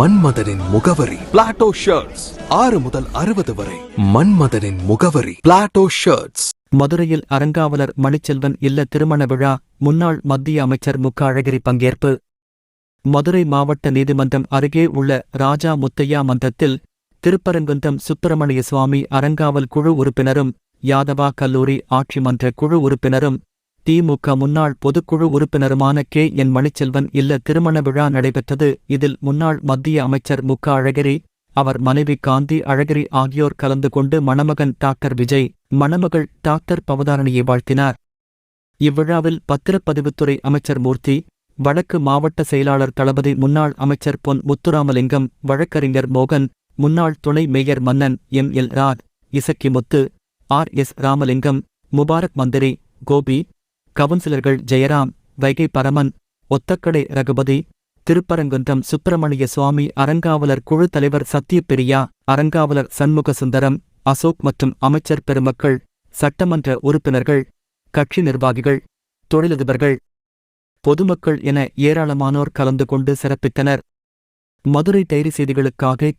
மன்மதனின் முகவரி. Plato shirts ஆறு முதல் அறுபது வரை. மன்மதனின் முகவரி. பிளாட்டோ ஷர்ட்ஸ் மதுரையில் அறங்காவலர் மணிச்செல்வன் இல்ல திருமண விழா முன்னாள் மத்திய அமைச்சர் முக்க அழகிரி பங்கேற்பு. மதுரை மாவட்ட நீதிமன்றம் அருகே உள்ள ராஜா முத்தையா மன்றத்தில் திருப்பரங்குன்றம் சுப்பிரமணிய சுவாமி அறங்காவல் குழு உறுப்பினரும் யாதவா கல்லூரி ஆட்சி மன்ற குழு உறுப்பினரும் திமுக முன்னாள் பொதுக்குழு உறுப்பினருமான கே. என். மணிச்செல்வன் இல்ல திருமண விழா நடைபெற்றது. இதில் முன்னாள் மத்திய அமைச்சர் முக்க அழகிரி அவர் மனைவி காந்தி அழகிரி ஆகியோர் கலந்து கொண்டு மணமகன் டாக்டர் விஜய் மணமகள் டாக்டர் பவதாரணியை வாழ்த்தினார். இவ்விழாவில் பத்திரப்பதிவுத்துறை அமைச்சர் மூர்த்தி வடக்கு மாவட்ட செயலாளர் தளபதி முன்னாள் அமைச்சர் பொன் முத்துராமலிங்கம் வழக்கறிஞர் மோகன் முன்னாள் துணை மேயர் மன்னன் எம். எல். ராத் இசக்கிமுத்து ஆர். எஸ். ராமலிங்கம் முபாரக் மந்திரி கோபி கவுன்சிலர்கள் ஜெயராம் வைகை பரமன் ஒத்தக்கடை ரகுபதி திருப்பரங்குன்றம் சுப்பிரமணிய சுவாமி அறங்காவலர் குழு தலைவர் சத்யபிரியா அறங்காவலர் சண்முக சுந்தரம் அசோக் மற்றும் அமைச்சர் பெருமக்கள் சட்டமன்ற உறுப்பினர்கள் கட்சி நிர்வாகிகள் தொழிலதிபர்கள் பொதுமக்கள் என ஏராளமானோர் கலந்து கொண்டு சிறப்பித்தனர். மதுரை டைரி செய்திகளுக்காக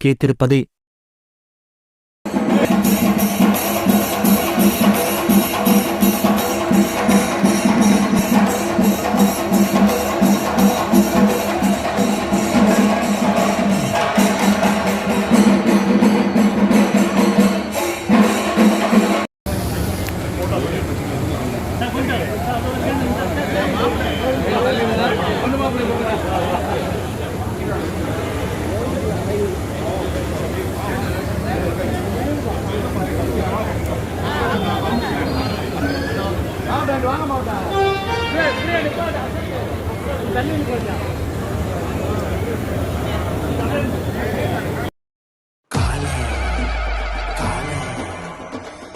காலை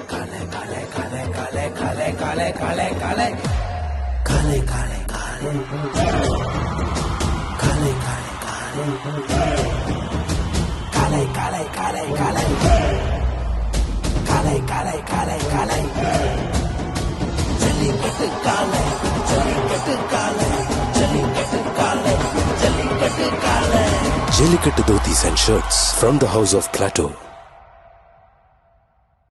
காலை காலை காலை காலை காலை காலை காலை காலை காலை காலை காலை. காலை காலை காலை. K Tirupati Jellicut Dhotis and shirts from the house of Plateau.